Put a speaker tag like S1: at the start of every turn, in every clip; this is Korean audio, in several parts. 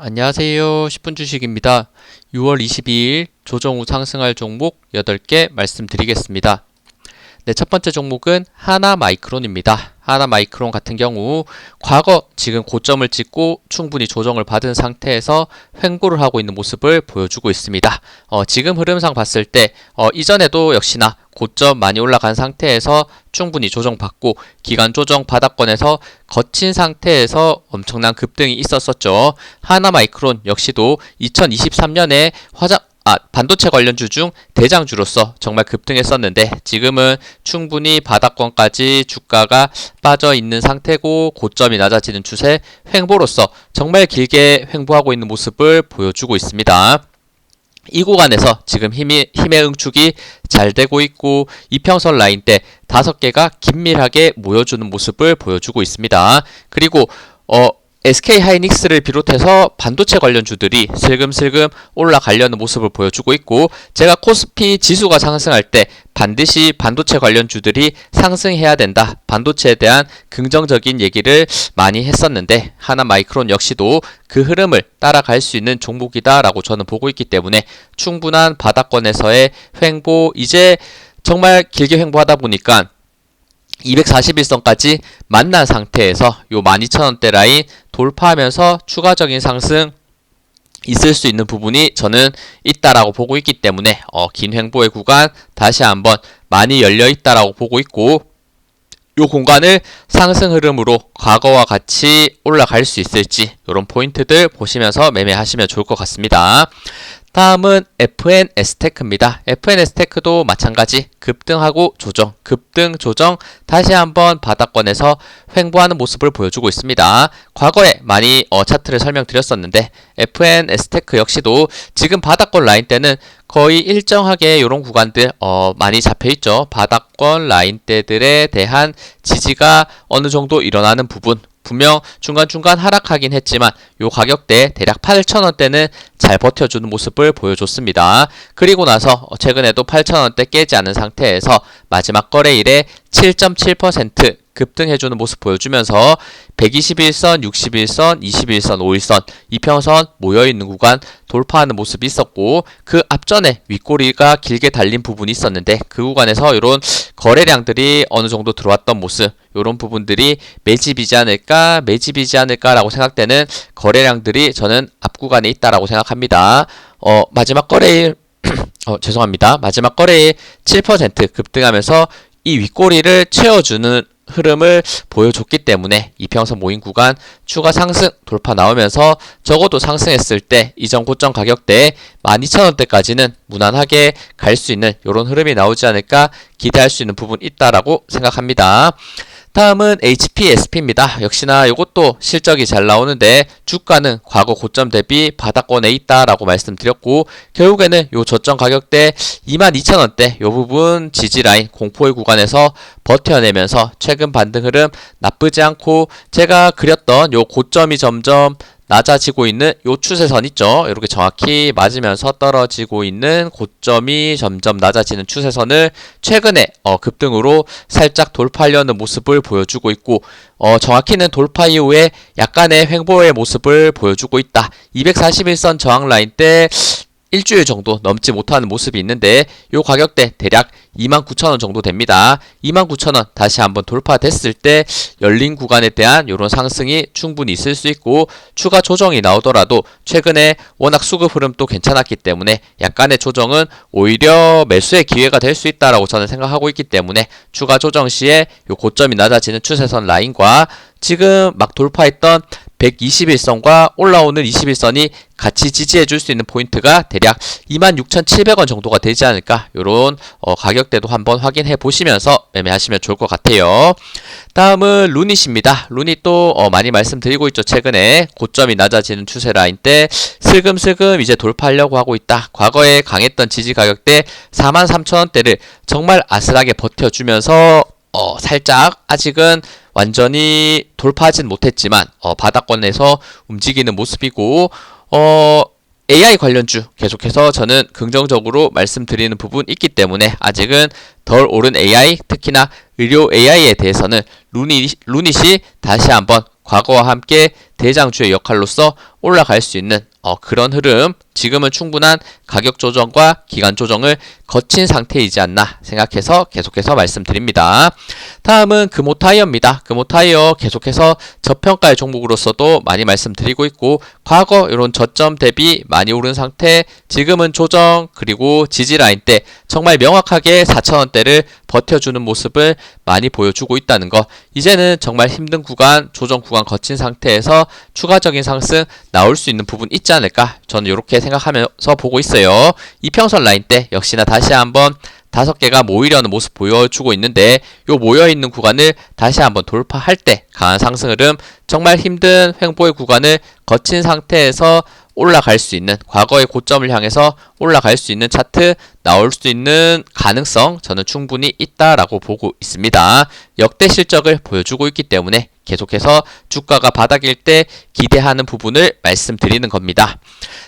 S1: 안녕하세요. 10분 주식입니다. 6월 22일 조정 후 상승할 종목 8개 말씀드리겠습니다. 네, 첫 번째 종목은 하나 마이크론입니다. 하나 마이크론 같은 경우 과거 지금 고점을 찍고 충분히 조정을 받은 상태에서 횡보를 하고 있는 모습을 보여주고 있습니다. 어, 지금 흐름상 봤을 때 어, 이전에도 역시나 고점 많이 올라간 상태에서 충분히 조정받고 기간 조정 바닥권에서 거친 상태에서 엄청난 급등이 있었었죠. 하나 마이크론 역시도 2023년에 화장 아, 반도체 관련주 중 대장주로서 정말 급등했었는데 지금은 충분히 바닥권까지 주가가 빠져 있는 상태고 고점이 낮아지는 추세 횡보로서 정말 길게 횡보하고 있는 모습을 보여주고 있습니다. 이 구간에서 지금 힘이, 힘의 응축이 잘 되고 있고 이평선 라인 때 다섯 개가 긴밀하게 모여주는 모습을 보여주고 있습니다. 그리고 어, SK 하이닉스를 비롯해서 반도체 관련주들이 슬금슬금 올라가려는 모습을 보여주고 있고 제가 코스피 지수가 상승할 때 반드시 반도체 관련 주들이 상승해야 된다. 반도체에 대한 긍정적인 얘기를 많이 했었는데 하나 마이크론 역시도 그 흐름을 따라갈 수 있는 종목이다라고 저는 보고 있기 때문에 충분한 바닥권에서의 횡보 이제 정말 길게 횡보하다 보니까 241선까지 만난 상태에서 요 12,000원대 라인 돌파하면서 추가적인 상승 있을 수 있는 부분이 저는 있다라고 보고 있기 때문에 어, 긴 횡보의 구간 다시 한번 많이 열려 있다라고 보고 있고 요 공간을 상승 흐름으로 과거와 같이 올라갈 수 있을지 이런 포인트들 보시면서 매매하시면 좋을 것 같습니다. 다음은 FN S테크입니다. FN S테크도 마찬가지 급등하고 조정, 급등 조정 다시 한번 바닥권에서 횡보하는 모습을 보여주고 있습니다. 과거에 많이 어, 차트를 설명드렸었는데 FN S테크 역시도 지금 바닥권 라인 때는 거의 일정하게 이런 구간들 어, 많이 잡혀 있죠. 바닥권 라인대들에 대한 지지가 어느 정도 일어나는 부분 분명 중간중간 하락하긴 했지만 요 가격대 대략 8,000원대는 잘 버텨주는 모습을 보여줬습니다. 그리고 나서 최근에도 8,000원대 깨지 않은 상태에서 마지막 거래일에 7.7% 급등해주는 모습 보여주면서 121선, 61선, 21선, 51선, 이평선 모여있는 구간 돌파하는 모습이 있었고 그 앞전에 윗꼬리가 길게 달린 부분이 있었는데 그 구간에서 이런 거래량들이 어느 정도 들어왔던 모습 이런 부분들이 매집이지 않을까 매집이지 않을까라고 생각되는 거래량들이 저는 앞 구간에 있다라고 생각합니다. 어, 마지막 거래일 어, 죄송합니다. 마지막 거래일 7% 급등하면서 이 윗꼬리를 채워주는 흐름을 보여줬기 때문에 이평선 모임 구간 추가 상승 돌파 나오면서 적어도 상승했을 때 이전 고점 가격대 12,000원대까지는 무난하게 갈 수 있는 이런 흐름이 나오지 않을까 기대할 수 있는 부분 있다라고 생각합니다. 다음은 HPSP입니다. 역시나 이것도 실적이 잘 나오는데 주가는 과거 고점 대비 바닥권에 있다라고 말씀드렸고 결국에는 요 저점 가격대 22,000원대 요 부분 지지 라인 공포의 구간에서 버텨내면서 최근 반등 흐름 나쁘지 않고 제가 그렸던 요 고점이 점점 낮아지고 있는 요 추세선 있죠. 이렇게 정확히 맞으면서 떨어지고 있는 고점이 점점 낮아지는 추세선을 최근에 어, 급등으로 살짝 돌파하려는 모습을 보여주고 있고 어, 정확히는 돌파 이후에 약간의 횡보의 모습을 보여주고 있다. 241선 저항 라인 때 일주일 정도 넘지 못하는 모습이 있는데 요 가격대 대략 29,000원 정도 됩니다. 29,000원 다시 한번 돌파됐을 때 열린 구간에 대한 이런 상승이 충분히 있을 수 있고 추가 조정이 나오더라도 최근에 워낙 수급 흐름도 괜찮았기 때문에 약간의 조정은 오히려 매수의 기회가 될 수 있다라고 저는 생각하고 있기 때문에 추가 조정 시에 요 고점이 낮아지는 추세선 라인과 지금 막 돌파했던 121선과 올라오는 21선이 같이 지지해 줄 수 있는 포인트가 대략 26,700원 정도가 되지 않을까 요런 어, 가격대도 한번 확인해 보시면서 매매하시면 좋을 것 같아요. 다음은 루닛입니다. 루닛 도 어, 많이 말씀드리고 있죠. 최근에 고점이 낮아지는 추세 라인 때 슬금슬금 이제 돌파하려고 하고 있다. 과거에 강했던 지지 가격대 43,000원대를 정말 아슬하게 버텨주면서 어, 살짝 아직은 완전히 돌파하진 못했지만 어, 바닥권에서 움직이는 모습이고 어, AI 관련주 계속해서 저는 긍정적으로 말씀드리는 부분 있기 때문에 아직은 덜 오른 AI 특히나 의료 AI에 대해서는 루닛, 루닛이 다시 한번 과거와 함께 대장주의 역할로서 올라갈 수 있는 어, 그런 흐름 지금은 충분한 가격 조정과 기간 조정을 거친 상태이지 않나 생각해서 계속해서 말씀드립니다. 다음은 금호타이어입니다. 금호타이어 계속해서 저평가의 종목으로서도 많이 말씀드리고 있고 과거 이런 저점 대비 많이 오른 상태 지금은 조정 그리고 지지 라인 때 정말 명확하게 4천원대를 버텨주는 모습을 많이 보여주고 있다는 거 이제는 정말 힘든 구간 조정 구간 거친 상태에서 추가적인 상승 나올 수 있는 부분 있지 않을까 저는 이렇게 생각 하면서 보고 있어요 이평선 라인 때 역시나 다시 한번 다섯 개가 모이려는 모습 보여주고 있는데 요 모여 있는 구간을 다시 한번 돌파할 때 강한 상승 흐름 정말 힘든 횡보의 구간을 거친 상태에서 올라갈 수 있는 과거의 고점을 향해서 올라갈 수 있는 차트 나올 수 있는 가능성 저는 충분히 있다라고 보고 있습니다. 역대 실적을 보여주고 있기 때문에 계속해서 주가가 바닥일 때 기대하는 부분을 말씀드리는 겁니다.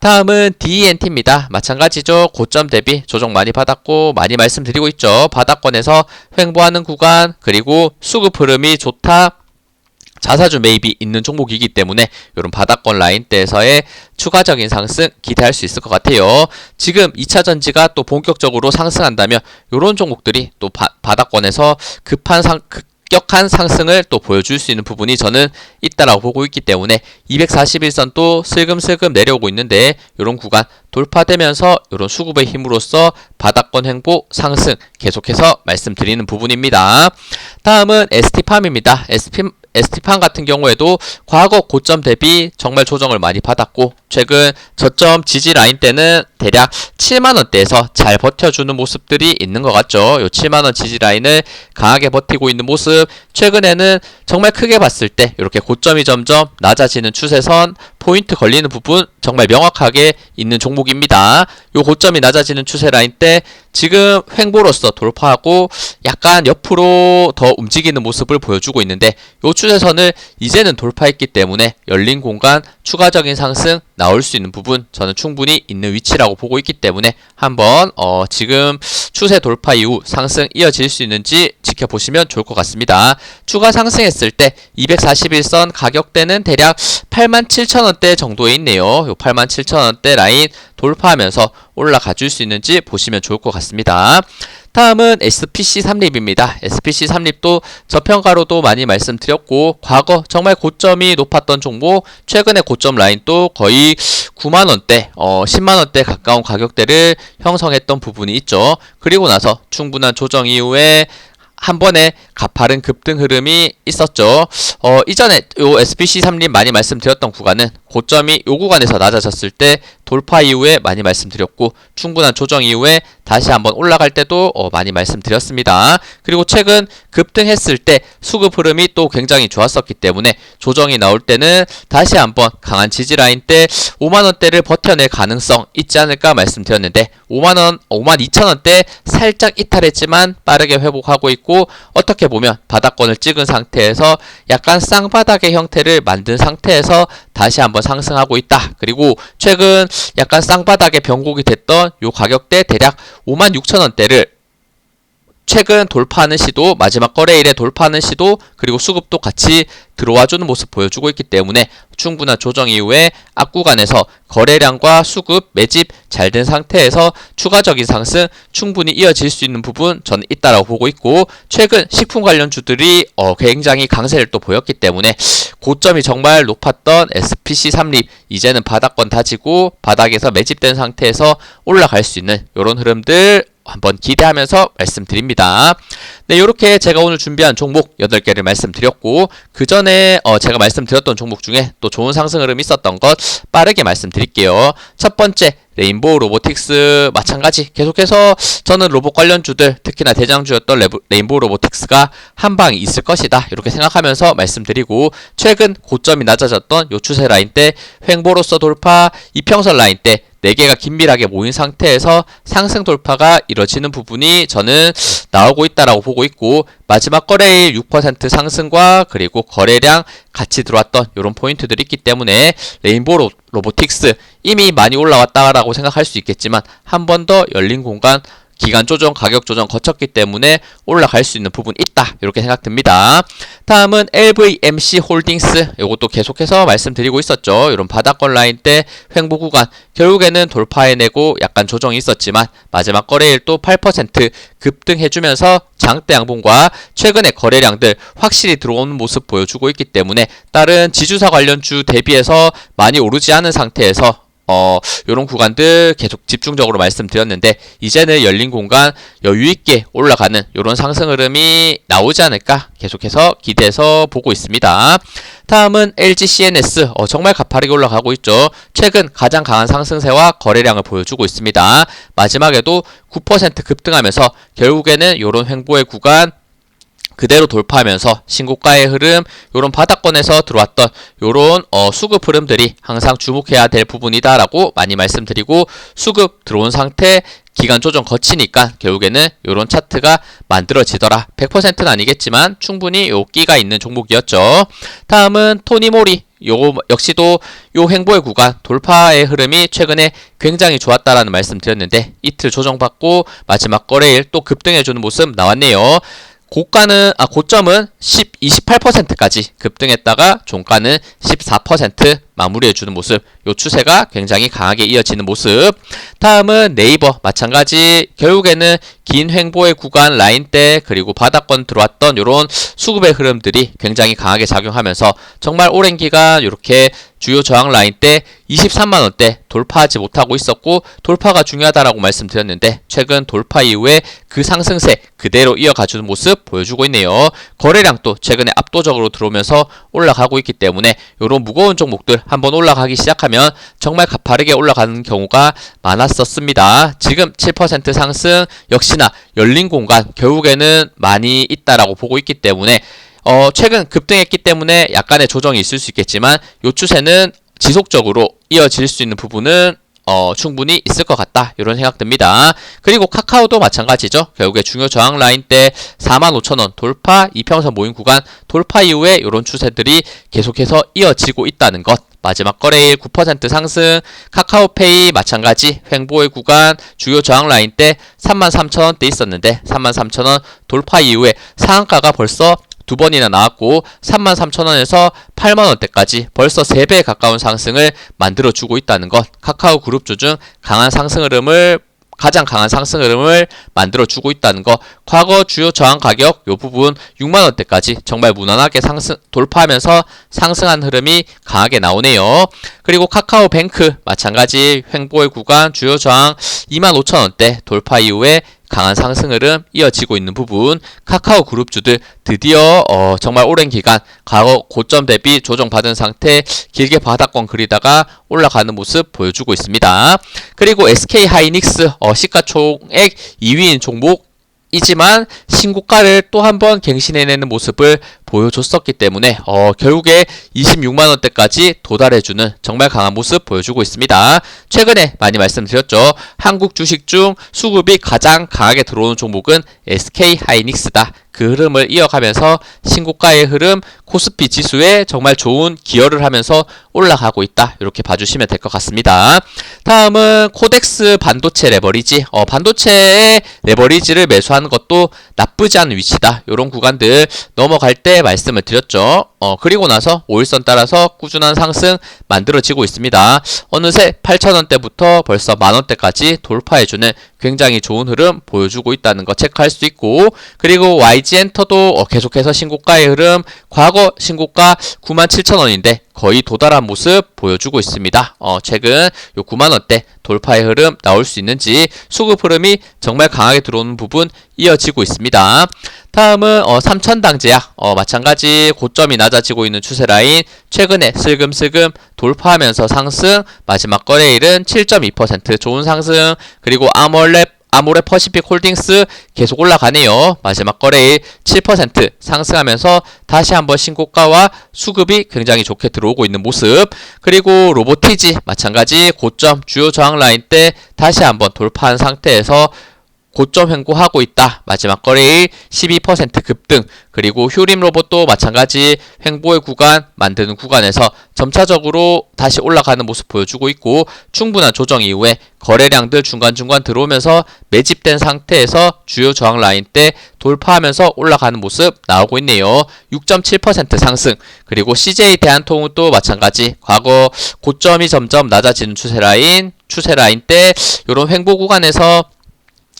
S1: 다음은 DENT입니다. 마찬가지죠. 고점 대비 조정 많이 받았고 많이 말씀드리고 있죠. 바닥권에서 횡보하는 구간 그리고 수급 흐름이 좋다. 자사주 매입이 있는 종목이기 때문에 이런 바닥권 라인대에서의 추가적인 상승 기대할 수 있을 것 같아요. 지금 2차 전지가 또 본격적으로 상승한다면 이런 종목들이 또 바, 바닥권에서 급한 상 급격한 상승을 또 보여줄 수 있는 부분이 저는 있다라고 보고 있기 때문에 241선 또 슬금슬금 내려오고 있는데 이런 구간 돌파되면서 이런 수급의 힘으로써 바닥권 횡보 상승 계속해서 말씀드리는 부분입니다. 다음은 ST팜입니다. ST ST판 같은 경우에도 과거 고점 대비 정말 조정을 많이 받았고 최근 저점 지지 라인 때는 대략 7만 원대에서 잘 버텨주는 모습들이 있는 것 같죠. 요 7만 원 지지 라인을 강하게 버티고 있는 모습. 최근에는 정말 크게 봤을 때 이렇게 고점이 점점 낮아지는 추세선 포인트 걸리는 부분 정말 명확하게 있는 종목입니다. 요 고점이 낮아지는 추세 라인 때 지금 횡보로서 돌파하고 약간 옆으로 더 움직이는 모습을 보여주고 있는데 요 추세선을 이제는 돌파했기 때문에 열린 공간 추가적인 상승 나올 수 있는 부분 저는 충분히 있는 위치라고 보고 있기 때문에 한번 어 지금 추세 돌파 이후 상승 이어질 수 있는지 지켜보시면 좋을 것 같습니다. 추가 상승했을 때 241선 가격대는 대략 87,000원대 정도에 있네요. 요 87,000원대 라인 돌파하면서 올라가 줄 수 있는지 보시면 좋을 것 같습니다. 다음은 SPC 3립입니다. SPC 3립도 저평가로도 많이 말씀드렸고 과거 정말 고점이 높았던 종목 최근에 고점 라인 또 거의 9만 원대, 어 10만 원대 가까운 가격대를 형성했던 부분이 있죠. 그리고 나서 충분한 조정 이후에 한 번에 가파른 급등 흐름이 있었죠. 어, 이전에 요 SPC 3림 많이 말씀드렸던 구간은 고점이 요 구간에서 낮아졌을 때 돌파 이후에 많이 말씀드렸고 충분한 조정 이후에 다시 한번 올라갈 때도 어, 많이 말씀드렸습니다. 그리고 최근 급등했을 때 수급 흐름이 또 굉장히 좋았었기 때문에 조정이 나올 때는 다시 한번 강한 지지 라인 때 5만 원대를 버텨낼 가능성 있지 않을까 말씀드렸는데 5만 원, 5만 2천 원대 살짝 이탈했지만 빠르게 회복하고 있고 어떻게 보면 바닥권을 찍은 상태에서 약간 쌍바닥의 형태를 만든 상태에서 다시 한번 상승하고 있다. 그리고 최근 약간 쌍바닥의 변곡이 됐던 요 가격대 대략 56,000원대를 최근 돌파하는 시도, 마지막 거래일에 돌파하는 시도, 그리고 수급도 같이 들어와주는 모습 보여주고 있기 때문에 충분한 조정 이후에 앞구간에서 거래량과 수급, 매집 잘 된 상태에서 추가적인 상승 충분히 이어질 수 있는 부분 저는 있다라고 보고 있고 최근 식품 관련 주들이 어, 굉장히 강세를 또 보였기 때문에 고점이 정말 높았던 SPC 3립 이제는 바닥권 다지고 바닥에서 매집된 상태에서 올라갈 수 있는 이런 흐름들 한번 기대하면서 말씀드립니다. 네, 이렇게 제가 오늘 준비한 종목 8개를 말씀드렸고 그 전에 어 제가 말씀드렸던 종목 중에 또 좋은 상승 흐름이 있었던 것 빠르게 말씀드릴게요. 첫 번째 레인보우 로보틱스 마찬가지 계속해서 저는 로봇 관련주들 특히나 대장주였던 레브, 레인보우 로보틱스가 한 방이 있을 것이다 이렇게 생각하면서 말씀드리고 최근 고점이 낮아졌던 요 추세 라인 때 횡보로서 돌파 이평선 라인 때 4개가 긴밀하게 모인 상태에서 상승 돌파가 이뤄지는 부분이 저는 나오고 있다라고 보고 있고 마지막 거래일 6% 상승과 그리고 거래량 같이 들어왔던 이런 포인트들이 있기 때문에 레인보우 로, 로보틱스 이미 많이 올라왔다라고 생각할 수 있겠지만 한 번 더 열린 공간 기간 조정, 가격 조정 거쳤기 때문에 올라갈 수 있는 부분 있다. 이렇게 생각됩니다. 다음은 LVMC 홀딩스. 이것도 계속해서 말씀드리고 있었죠. 이런 바닥권 라인 때 횡보 구간 결국에는 돌파해내고 약간 조정이 있었지만 마지막 거래일 또 8% 급등해주면서 장대 양봉과 최근의 거래량들 확실히 들어오는 모습 보여주고 있기 때문에 다른 지주사 관련주 대비해서 많이 오르지 않은 상태에서 어, 요런 구간들 계속 집중적으로 말씀드렸는데, 이제는 열린 공간 여유 있게 올라가는 요런 상승 흐름이 나오지 않을까 계속해서 기대해서 보고 있습니다. 다음은 LG CNS, 어, 정말 가파르게 올라가고 있죠. 최근 가장 강한 상승세와 거래량을 보여주고 있습니다. 마지막에도 9% 급등하면서 결국에는 요런 횡보의 구간 그대로 돌파하면서 신고가의 흐름, 요런 바닥권에서 들어왔던 요런 어, 수급 흐름들이 항상 주목해야 될 부분이다라고 많이 말씀드리고 수급 들어온 상태 기간 조정 거치니까 결국에는 요런 차트가 만들어지더라. 100%는 아니겠지만 충분히 요 끼가 있는 종목이었죠. 다음은 토니모리 요 역시도 요 행보의 구간 돌파의 흐름이 최근에 굉장히 좋았다라는 말씀 드렸는데 이틀 조정받고 마지막 거래일 또 급등해주는 모습 나왔네요. 고가는 아 고점은 10 28%까지 급등했다가 종가는 14% 마무리해 주는 모습. 요 추세가 굉장히 강하게 이어지는 모습. 다음은 네이버 마찬가지 결국에는 긴 횡보의 구간 라인 대 그리고 바닥권 들어왔던 요런 수급의 흐름들이 굉장히 강하게 작용하면서 정말 오랜 기간 이렇게 주요 저항 라인 때 23만 원대 돌파하지 못하고 있었고 돌파가 중요하다라고 말씀드렸는데 최근 돌파 이후에 그 상승세 그대로 이어가주는 모습 보여주고 있네요. 거래량 또 최근에 압도적으로 들어오면서 올라가고 있기 때문에 이런 무거운 종목들 한번 올라가기 시작하면 정말 가파르게 올라가는 경우가 많았었습니다. 지금 7% 상승 역시나 열린 공간 결국에는 많이 있다라고 보고 있기 때문에 어, 최근 급등했기 때문에 약간의 조정이 있을 수 있겠지만 요 추세는 지속적으로 이어질 수 있는 부분은 어, 충분히 있을 것 같다. 이런 생각 듭니다. 그리고 카카오도 마찬가지죠. 결국에 중요 저항 라인 때 45,000원 돌파, 이평선 모임 구간 돌파 이후에 이런 추세들이 계속해서 이어지고 있다는 것. 마지막 거래일 9% 상승, 카카오페이 마찬가지 횡보의 구간 주요 저항 라인 때 33,000원대 있었는데 33,000원 돌파 이후에 상한가가 벌써 두 번이나 나왔고 33,000원에서 8만원대까지 벌써 3배에 가까운 상승을 만들어주고 있다는 것 카카오 그룹주 중 강한 상승 흐름을 가장 강한 상승 흐름을 만들어 주고 있다는 거. 과거 주요 저항 가격 요 부분 6만 원대까지 정말 무난하게 상승 돌파하면서 상승한 흐름이 강하게 나오네요. 그리고 카카오뱅크 마찬가지 횡보의 구간 주요 저항 2만 5천 원대 돌파 이후에 강한 상승 흐름 이어지고 있는 부분 카카오 그룹주들 드디어 어, 정말 오랜 기간 과거 고점 대비 조정받은 상태 길게 바닥권 그리다가 올라가는 모습 보여주고 있습니다. 그리고 SK 하이닉스 어, 시가총액 2위인 종목 이지만 신고가를 또 한 번 갱신해내는 모습을 보여줬었기 때문에 어, 결국에 26만 원대까지 도달해주는 정말 강한 모습 보여주고 있습니다. 최근에 많이 말씀드렸죠. 한국 주식 중 수급이 가장 강하게 들어오는 종목은 SK 하이닉스다. 그 흐름을 이어가면서 신고가의 흐름 코스피 지수에 정말 좋은 기여를 하면서 올라가고 있다. 이렇게 봐주시면 될 것 같습니다. 다음은 코덱스 반도체 레버리지. 어, 반도체의 레버리지를 매수하는 것도 나쁘지 않은 위치다. 이런 구간들 넘어갈 때 말씀을 드렸죠. 어, 그리고 나서 5일선 따라서 꾸준한 상승 만들어지고 있습니다. 어느새 8,000원대부터 벌써 만원대까지 돌파해주는 굉장히 좋은 흐름 보여주고 있다는 거 체크할 수 있고 그리고 YG 엔터도 어, 계속해서 신고가의 흐름 과거 신고가 97,000원인데 거의 도달한 모습 보여주고 있습니다. 어, 최근 요 9만원대 돌파의 흐름 나올 수 있는지 수급 흐름이 정말 강하게 들어오는 부분 이어지고 있습니다. 다음은 어, 삼천당제약 어, 마찬가지 고점이 낮아지고 있는 추세 라인 최근에 슬금슬금 돌파하면서 상승 마지막 거래일은 7.2% 좋은 상승 그리고 아몰랩 아모레 퍼시픽 홀딩스 계속 올라가네요. 마지막 거래일 7% 상승하면서 다시 한번 신고가와 수급이 굉장히 좋게 들어오고 있는 모습. 그리고 로보티지 마찬가지 고점 주요 저항 라인 때 다시 한번 돌파한 상태에서 고점 횡보하고 있다. 마지막 거래일 12% 급등. 그리고 휴림 로봇도 마찬가지 횡보의 구간 만드는 구간에서 점차적으로 다시 올라가는 모습 보여주고 있고 충분한 조정 이후에 거래량들 중간중간 들어오면서 매집된 상태에서 주요 저항 라인 때 돌파하면서 올라가는 모습 나오고 있네요. 6.7% 상승. 그리고 CJ 대한통운도 마찬가지 과거 고점이 점점 낮아지는 추세 라인, 추세 라인 때 이런 횡보 구간에서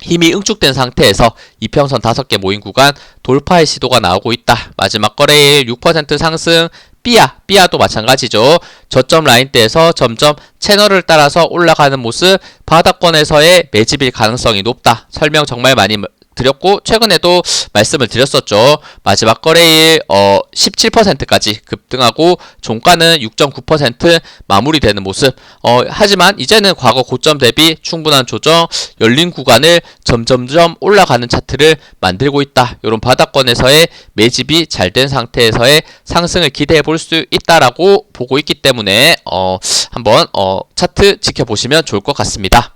S1: 힘이 응축된 상태에서 이평선 5개 모인 구간 돌파의 시도가 나오고 있다. 마지막 거래일 6% 상승 삐아, 삐아도 마찬가지죠. 저점 라인대에서 점점 채널을 따라서 올라가는 모습 바닥권에서의 매집일 가능성이 높다. 설명 정말 많이 드렸고 최근에도 말씀을 드렸었죠. 마지막 거래일 어 17%까지 급등하고 종가는 6.9% 마무리되는 모습. 어 하지만 이제는 과거 고점 대비 충분한 조정, 열린 구간을 점점점 올라가는 차트를 만들고 있다. 이런 바닥권에서의 매집이 잘 된 상태에서의 상승을 기대해 볼 수 있다라고 보고 있기 때문에 어 한번 어 차트 지켜보시면 좋을 것 같습니다.